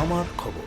আমার খবর।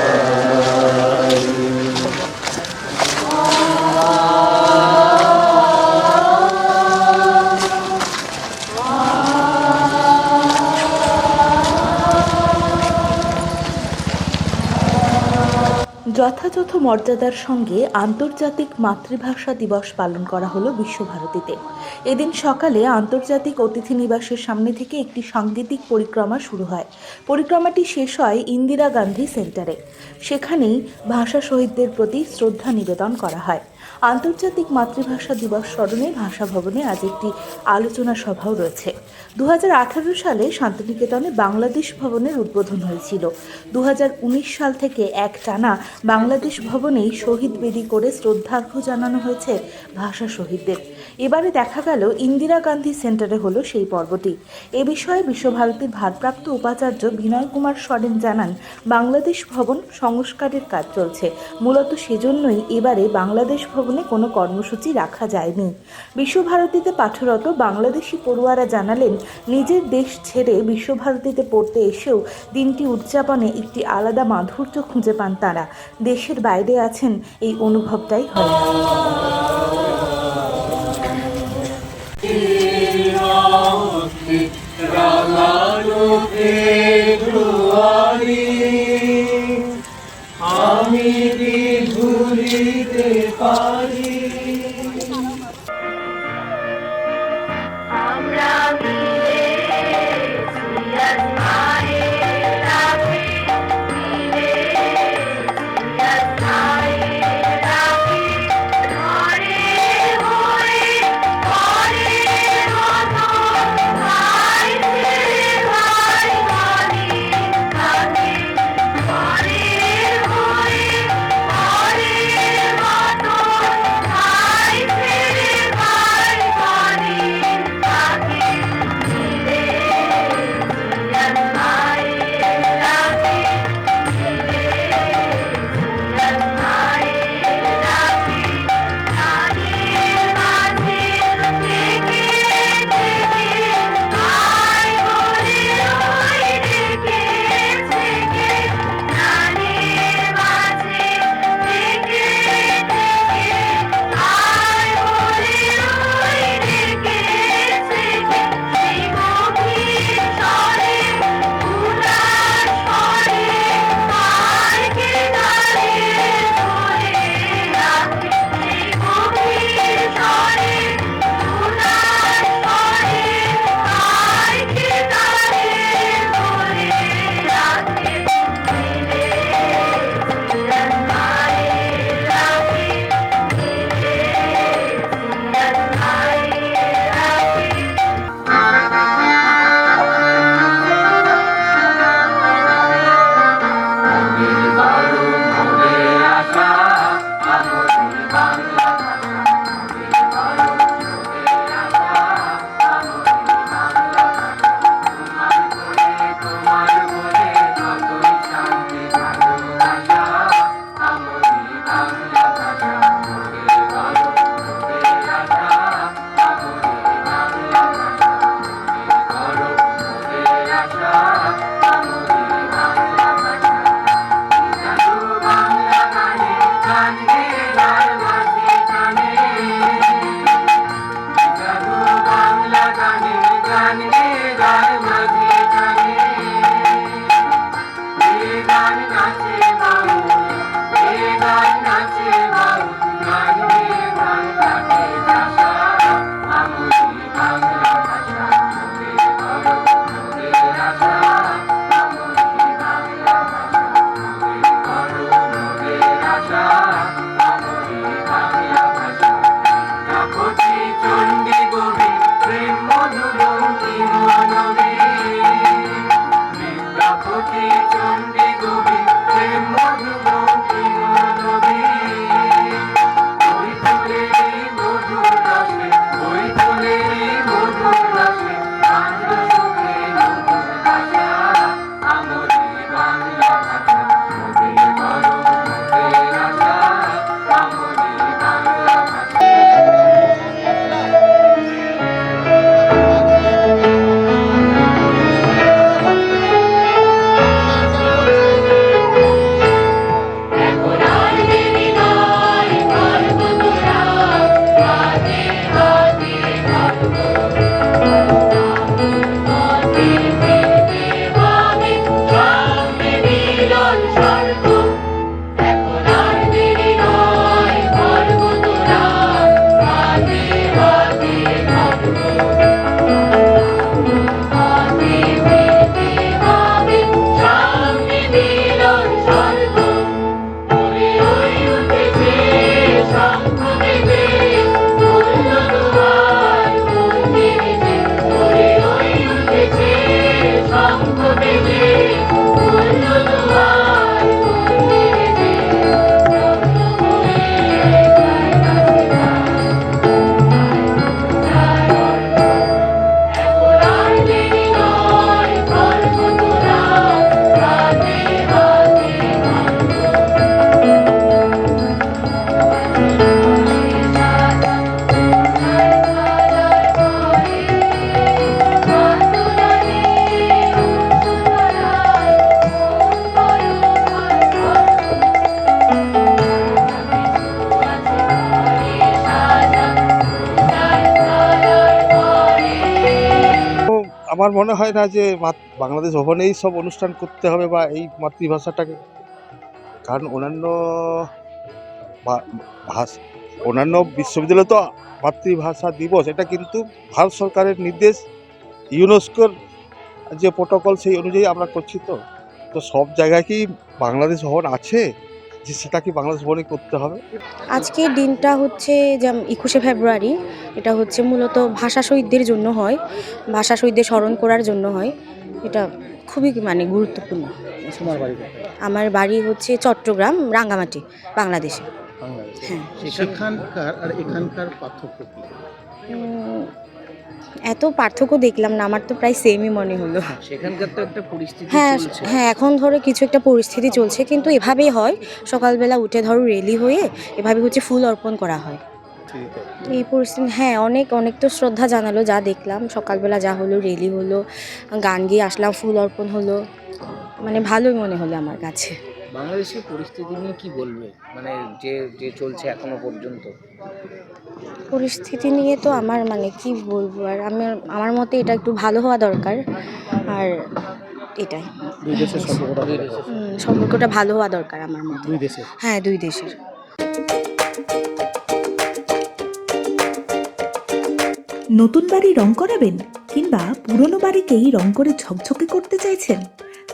যথাযথ মর্যাদার সঙ্গে আন্তর্জাতিক মাতৃভাষা দিবস পালন করা হলো বিশ্বভারতীতে। এদিন সকালে আন্তর্জাতিক অতিথি নিবাসের সামনে থেকে একটি সাংগীতিক পরিক্রমা শুরু হয়। পরিক্রমাটি শেষ হয় ইন্দিরা গান্ধী সেন্টারে। সেখানেই ভাষা শহীদদের প্রতি শ্রদ্ধা নিবেদন করা হয়। আন্তর্জাতিক মাতৃভাষা দিবস স্মরণে ভাষা ভবনে আজ একটি আলোচনা সভাও রয়েছে। দু হাজার আঠারো সালে শান্তিনিকেতনে বাংলাদেশ ভবনের উদ্বোধন হয়েছিল। দু হাজার উনিশ সাল থেকে এক টানা বাংলাদেশ ভবনেই শহীদ বেদি করে শ্রদ্ধার্ঘ্য জানানো হয়েছে ভাষা শহীদদের। এবারে দেখা গেল ইন্দিরা গান্ধী সেন্টারে হলো সেই পর্বটি। এ বিষয়ে বিশ্বভারতীর ভারপ্রাপ্ত উপাচার্য বিনয় কুমার সরেন জানান, বাংলাদেশ ভবন সংস্কারের কাজ চলছে। মূলত সেজন্যই এবারে বাংলাদেশ ভবনে কোনো কর্মসূচি রাখা যায়নি। বিশ্বভারতীতে পাঠরত বাংলাদেশি পড়ুয়ারা জানালেন নিজের দেশ ছেড়ে বিশ্বভারতীতে পড়তে এসেও দিনটি উদযাপনে একটি আলাদা মাধুর্য খুঁজে পান তারা। দেশের বাইরে আছেন, এই অনুভবটাই হয় আমি পারি। আমার মনে হয় না যে বাংলাদেশ ভবনেই সব অনুষ্ঠান করতে হবে বা এই মাতৃভাষাটাকে। কারণ অন্যান্য ভাষ, অন্যান্য বিশ্ববিদ্যালয় তো মাতৃভাষা দিবস, এটা কিন্তু ভারত সরকারের নির্দেশ। ইউনেস্কোর যে প্রোটোকল সেই অনুযায়ী আমরা করছি তো। তো সব জায়গায় কি বাংলাদেশ ভবন আছে? যে সেটা কি বাংলাদেশ করতে হবে? আজকের দিনটা হচ্ছে যেমন একুশে ফেব্রুয়ারি এটা হচ্ছে মূলত ভাষা শহীদদের জন্য হয় ভাষা শহীদদের স্মরণ করার জন্য হয়। এটা খুবই মানে গুরুত্বপূর্ণ? আমার বাড়ি হচ্ছে চট্টগ্রাম রাঙ্গামাটি বাংলাদেশে। বাংলাদেশে। হ্যাঁ। সেখানকার আর এখানকার পার্থক্য এত পার্থক্য দেখলাম না আমার তো প্রায় সেমই মনে হলো। সেখানকার তো একটা পরিস্থিতি হ্যাঁ হ্যাঁ এখন ধরো কিছু একটা পরিস্থিতি চলছে কিন্তু এভাবেই হয় সকালবেলা উঠে ধরো রেলি হয়ে এভাবে হচ্ছে ফুল অর্পণ করা হয়। এই পরিস্থিতি হ্যাঁ অনেক অনেক তো শ্রদ্ধা জানালো যা দেখলাম সকালবেলা যা হলো রেলি হলো গান গিয়ে আসলাম ফুল অর্পণ হলো মানে ভালোই মনে হলো আমার কাছে। বাংলাদেশের পরিস্থিতি নিয়ে কি বলবে? মানে যে যে চলছে এখনও পর্যন্ত। পরিস্থিতি নিয়ে তো আমার মানে কি বলব? আর আমি আমার মতে এটা একটু ভালো হওয়া দরকার। আর এটাই। দুই দেশের সম্পর্কটা ভালো। সম্পর্কটা ভালো হওয়া দরকার আমার মতে। দুই দেশের। হ্যাঁ দুই দেশের। নতুন বাড়ি রং করাবেন কিংবা পুরনো বাড়িকেই রং করে ঝকঝকে করতে চাইছেন?